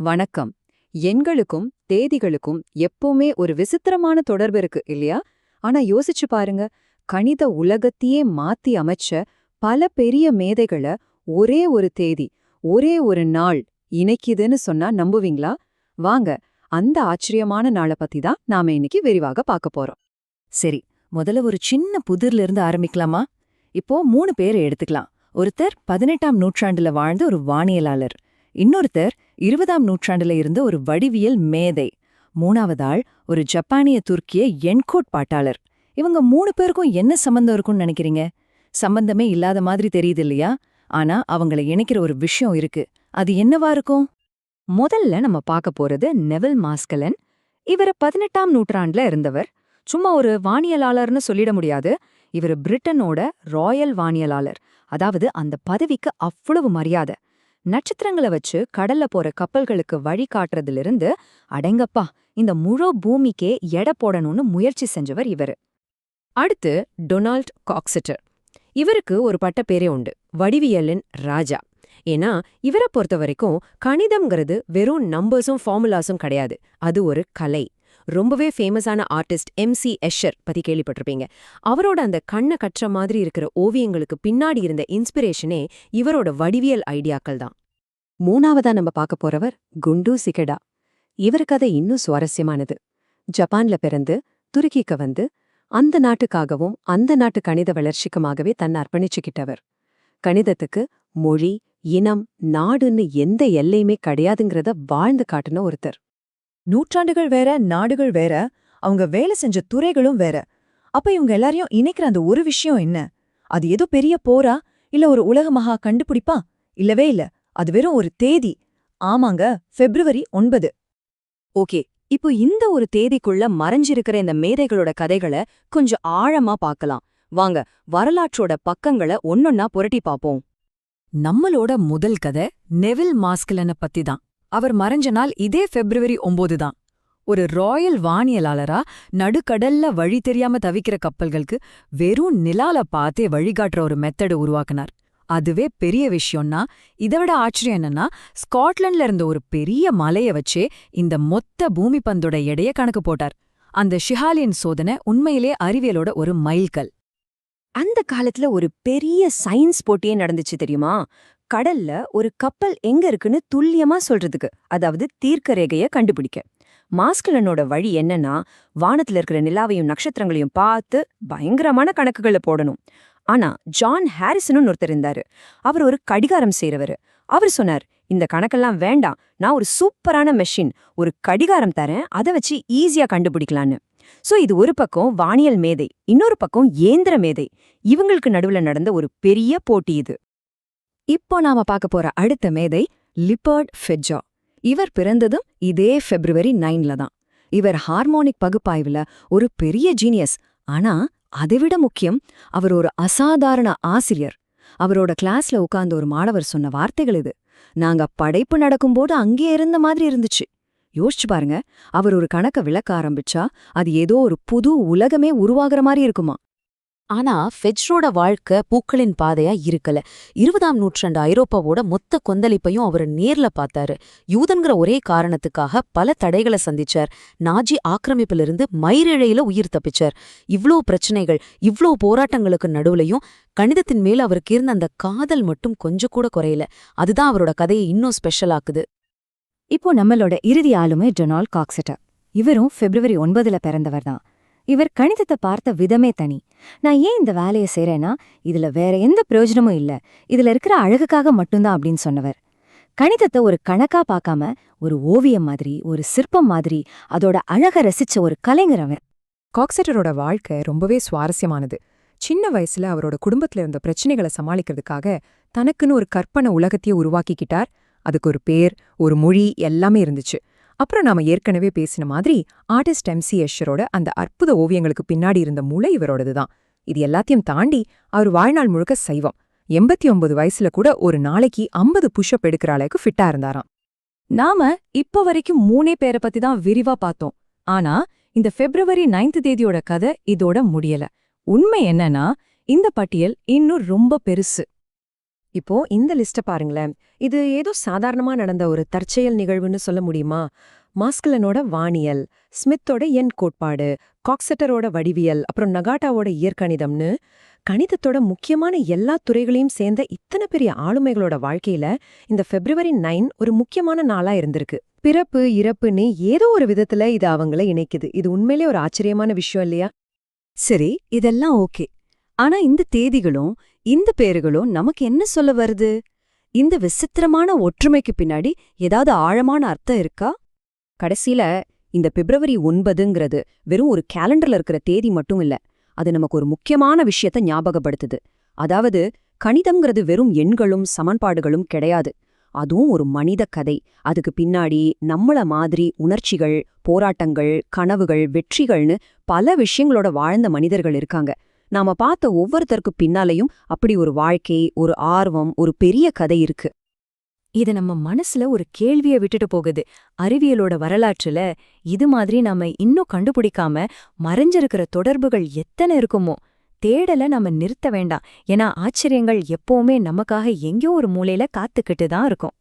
வணக்கம். எண்களுக்கும் தேதிகளுக்கும் எப்பவுமே ஒரு விசித்திரமான தொடர்பு இருக்கு இல்லையா? ஆனா யோசிச்சு பாருங்க. கணித உலகத்தையே மாத்தி அமைச்ச பல பெரிய மேதைகளை ஒரே ஒரு தேதி ஒரே ஒரு நாள் இணைக்குதுன்னு சொன்னா நம்புவீங்களா? வாங்க அந்த ஆச்சரியமான நாளை பத்தி தான் நாம இன்னைக்கு விரிவாக பார்க்க போறோம். சரி முதல்ல ஒரு சின்ன புதிர்ல இருந்து ஆரம்பிக்கலாமா? இப்போ மூணு பேரை எடுத்துக்கலாம். ஒருத்தர் பதினெட்டாம் நூற்றாண்டுல வாழ்ந்த ஒரு வானியலாளர். இன்னொருத்தர் இருபதாம் நூற்றாண்டுல இருந்த ஒரு வடிவியல் மேதை. மூணாவது ஆள் ஒரு ஜப்பானிய துர்க்கிய எண்கோட் பாட்டாளர். இவங்க மூணு பேருக்கும் என்ன சம்பந்தம் இருக்கும்னு நினைக்கிறீங்க? சம்பந்தமே இல்லாத மாதிரி தெரியுது இல்லையா? ஆனா அவங்கள இணைக்கிற ஒரு விஷயம் இருக்கு. அது என்னவா இருக்கும்? முதல்ல நம்ம பார்க்க போறது நெவில் மாஸ்கலன். இவர் பதினெட்டாம் நூற்றாண்டுல இருந்தவர். சும்மா ஒரு வானியலாளர்னு சொல்லிட முடியாது. இவர் பிரிட்டனோட ராயல் வானியலாளர். அதாவது அந்த பதவிக்கு அவ்வளவு மரியாதை. நட்சத்திரங்களை வச்சு கடல்ல போற கப்பல்களுக்கு வழி காட்டுறதிலிருந்து அடங்கப்பா இந்த முழு பூமிக்கே எடை போடணும்னு முயற்சி செஞ்சவர் இவரு. அடுத்து டொனால்ட் காக்ஸிட்டர் இவருக்கு ஒரு பட்டப்பேரே உண்டு வடிவியலின் ராஜா. ஏன்னா இவரை பொறுத்த வரைக்கும் கணிதம்ங்கிறது வெறும் நம்பர்ஸும் ஃபார்முலாஸும் கிடையாது அது ஒரு கலை. ரொம்பவே ஃபேமஸான ஆர்டிஸ்ட் எம் சி எஷர் பத்தி கேள்விப்பட்டிருப்பீங்க. அவரோட அந்த கண்ணை கற்ற மாதிரி இருக்கிற ஓவியங்களுக்கு பின்னாடி இருந்த இன்ஸ்பிரேஷனே இவரோட வடிவியல் ஐடியாக்கள் தான். மூணாவதா நம்ம பார்க்க போறவர் குண்டு சிகடா. இவர் கதை இன்னும் சுவாரஸ்யமானது. ஜப்பான்ல பிறந்து துருக்கிக்கு வந்து அந்த நாட்டுக்காகவும் அந்த நாட்டு கணித வளர்ச்சிக்குமாகவே தன்னை அர்ப்பணிச்சுக்கிட்டவர். கணிதத்துக்கு மொழி இனம் நாடுன்னு எந்த எல்லையுமே கிடையாதுங்கிறத வாழ்ந்து காட்டுன ஒருத்தர். நூற்றாண்டுகள் வேற நாடுகள் வேற அவங்க வேலை செஞ்ச துறைகளும் வேற. அப்ப இவங்க எல்லாரையும் இணைக்கிற அந்த ஒரு விஷயம் என்ன? அது ஏதோ பெரிய போரா? இல்ல ஒரு உலக மகா கண்டுபிடிப்பா? இல்லவே இல்ல. அது வெறும் ஒரு தேதி. ஆமாங்க பிப்ரவரி ஒன்பது. ஓகே இப்போ இந்த ஒரு தேதிக்குள்ள மறைஞ்சிருக்கிற இந்த மேதைகளோட கதைகளை கொஞ்சம் ஆழமா பார்க்கலாம். வாங்க வரலாற்றோட பக்கங்களை ஒன்னொன்னா புரட்டி பாப்போம் நம்மளோட முதல் கதை நெவில் மாஸ்கிலனை பத்தி தான். அவர் மறைஞ்ச நாள் இதே பிப்ரவரி ஒன்பது தான். ஒரு ராயல் வானியலாளரா நடுக்கடல்ல வழி தெரியாம தவிக்கிற கப்பல்களுக்கு வெறும் நிலால பார்த்தே வழிகாட்டுற ஒரு மெத்தடு உருவாக்குனார். அதுவே பெரிய விஷயம்னா இதைவிட ஆச்சரியம் என்னன்னா ஸ்காட்லாண்ட்ல இருந்த ஒரு பெரிய மலைய வச்சே இந்த மொத்த பூமி பந்தோட எடைய கணக்கு போட்டார். அந்த ஷிஹாலியன் சோதனை உண்மையிலே அறிவியலோட ஒரு மைல்கல். அந்த காலத்துல ஒரு பெரிய சயின்ஸ் போட்டியே நடந்துச்சு தெரியுமா? கடல்ல ஒரு கப்பல் எங்க இருக்குன்னு துல்லியமா சொல்றதுக்கு அதாவது தீர்க்க ரேகைய கண்டுபிடிக்க. மாஸ்கலனோட வழி என்னன்னா வானத்துல இருக்கிற நிலாவையும் நட்சத்திரங்களையும் பார்த்து பயங்கரமான கணக்குகளை போடணும். ஆனா ஜான் ஹாரிசனும் ஒருத்தர் இருந்தாரு. அவர் ஒரு கடிகாரம் செய்றவரு. அவர் சொன்னார் இந்த கணக்கெல்லாம் வேண்டாம். நான் ஒரு சூப்பரான மெஷின். ஒரு கடிகாரம் தரேன். அதை வச்சு ஈஸியா கண்டுபிடிக்கலான்னு. சோ இது ஒரு பக்கம் வானியல் மேதை. இன்னொரு பக்கம் ஏந்திர மேதை. இவங்களுக்கு நடுவுல நடந்த ஒரு பெரிய போட்டி இது. இப்போ நாம பார்க்க போற அடுத்த மேதை லிப்பர்ட் ஃபெட்ஜா. இவர் பிறந்ததும் இதே பிப்ரவரி நைன்ல தான். இவர் ஹார்மோனிக் பகுப்பாய்வுல ஒரு பெரிய ஜீனியஸ் ஆனா அதைவிட முக்கியம் அவர் ஒரு அசாதாரண ஆசிரியர். அவரோட கிளாஸ்ல உட்கார்ந்த ஒரு மாணவர் சொன்ன வார்த்தைகள் இது. நாங்க படைப்பு நடக்கும்போது அங்கே இருந்த மாதிரி இருந்துச்சு. யோசிச்சு பாருங்க அவர் ஒரு கணக்க விளக்க ஆரம்பிச்சா அது ஏதோ ஒரு புது உலகமே உருவாகிற மாதிரி இருக்குமா ஆனா ஃபெஜ்ரோட வாழ்க்கை பூக்களின் பாதையா இருக்கல. இருபதாம் நூற்றாண்டு ஐரோப்பாவோட மொத்த கொந்தளிப்பையும் அவர் நேர்ல பார்த்தாரு. யூதன்கிற ஒரே காரணத்துக்காக பல தடைகளை சந்திச்சார். நாஜி ஆக்கிரமிப்பிலிருந்து மயிரிழையில உயிர் தப்பிச்சார். இவ்ளோ பிரச்சனைகள் இவ்ளோ போராட்டங்களுக்கு நடுவுலையும் கணிதத்தின் மேல அவருக்கு இருந்த அந்த காதல் மட்டும் கொஞ்சம் கூட குறையல. அதுதான் அவரோட கதையை இன்னும் ஸ்பெஷல் ஆக்குது. இப்போ நம்மளோட இறுதி ஆளுமை டொனால்ட் காக்ஸெட்டர். இவரும் பிப்ரவரி ஒன்பதுல பிறந்தவர் தான். இவர் கணிதத்தை பார்த்த விதமே தனி. நான் ஏன் இந்த வேலையை செய்றேன்னா இதுல வேற எந்த பிரயோஜனமும் இல்ல. இதுல இருக்கிற அழகுக்காக மட்டும்தான் அப்படின்னு சொன்னவர். கணிதத்தை ஒரு கணக்கா பார்க்காம ஒரு ஓவியம் மாதிரி ஒரு சிற்பம் மாதிரி அதோட அழக ரசிச்ச ஒரு கலைஞர் அவர் காக்ஸெட்டரோட வாழ்க்கை ரொம்பவே சுவாரஸ்யமானது. சின்ன வயசுல அவரோட குடும்பத்துல இருந்த பிரச்சனைகளை சமாளிக்கிறதுக்காக தனக்குன்னு ஒரு கற்பனை உலகத்தையே உருவாக்கிக்கிட்டார். அதுக்கு ஒரு பேர் ஒரு மொழி எல்லாமே இருந்துச்சு. அப்புறம் நாம ஏற்கனவே பேசின மாதிரி ஆர்டிஸ்ட் எம்சி எஷரோட அந்த அற்புத ஓவியங்களுக்கு பின்னாடி இருந்த மூளை இவரோடது தான். இது எல்லாத்தையும் தாண்டி அவர் வாழ்நாள் முழுக்க சைவம். எண்பத்தி ஒன்பது வயசுல கூட ஒரு நாளைக்கு ஐம்பது புஷ்அப் எடுக்கிற அளவுக்கு ஃபிட்டா இருந்தாராம். நாம இப்ப வரைக்கும் மூணே பேரை பத்தி தான் விரிவா பார்த்தோம். ஆனா இந்த பிப்ரவரி நைன்த் தேதியோட கதை இதோட முடியல. உண்மை என்னன்னா இந்த பட்டியல் இன்னும் ரொம்ப பெருசு. இப்போ இந்த லிஸ்ட பாருங்களேன். இது ஏதோ சாதாரணமா நடந்த ஒரு தற்செயல் நிகழ்வுன்னு சொல்ல முடியுமா? மாஸ்கலனோட வானியல் ஸ்மித்தோட எண் கோட்பாடு காக்செட்டரோட வடிவியல் அப்புறம் நகாட்டாவோட இயற்கணிதம்னு. கணிதத்தோட முக்கியமான எல்லா துறைகளையும் சேர்ந்த இத்தனை பெரிய ஆளுமைகளோட வாழ்க்கையில இந்த பிப்ரவரி நைன் ஒரு முக்கியமான நாளா இருந்திருக்கு. பிறப்பு இறப்புன்னு ஏதோ ஒரு விதத்துல இது அவங்கள இணைக்குது. இது உண்மையிலே ஒரு ஆச்சரியமான விஷயம் இல்லையா? சரி இதெல்லாம் ஓகே. ஆனா இந்த தேதிகளும் இந்த பேருகளும் நமக்கு என்ன சொல்ல வருது? இந்த விசித்திரமான ஒற்றுமைக்கு பின்னாடி ஏதாவது ஆழமான அர்த்தம் இருக்கா? கடைசியில இந்த பிப்ரவரி ஒன்பதுங்கிறது வெறும் ஒரு கேலண்டர்ல இருக்கிற தேதி மட்டும் இல்ல அது நமக்கு ஒரு முக்கியமான விஷயத்த ஞாபகப்படுத்துது. அதாவது கணிதம்ங்கிறது வெறும் எண்களும் சமன்பாடுகளும் கிடையாது. அதுவும் ஒரு மனித கதை. அதுக்கு பின்னாடி நம்மள மாதிரி உணர்ச்சிகள் போராட்டங்கள் கனவுகள் வெற்றிகள்னு பல விஷயங்களோட வாழ்ந்த மனிதர்கள் இருக்காங்க. நாம பார்த்த ஒவ்வொருத்தருக்கு பின்னாலையும் அப்படி ஒரு வாழ்க்கை ஒரு ஆர்வம் ஒரு பெரிய கதை இருக்கு. இது நம்ம மனசுல ஒரு கேள்விய விட்டுட்டு போகுது. அறிவியலோட வரலாற்றுல இது மாதிரி நாம இன்னும் கண்டுபிடிக்காம மறைஞ்சிருக்கிற தொடர்புகள் எத்தனை இருக்குமோ? தேடல நம்ம நிறுத்த வேண்டாம். ஏன்னா ஆச்சரியங்கள் எப்பவுமே நமக்காக எங்கேயோ ஒரு மூலையில காத்துக்கிட்டு தான் இருக்கும்.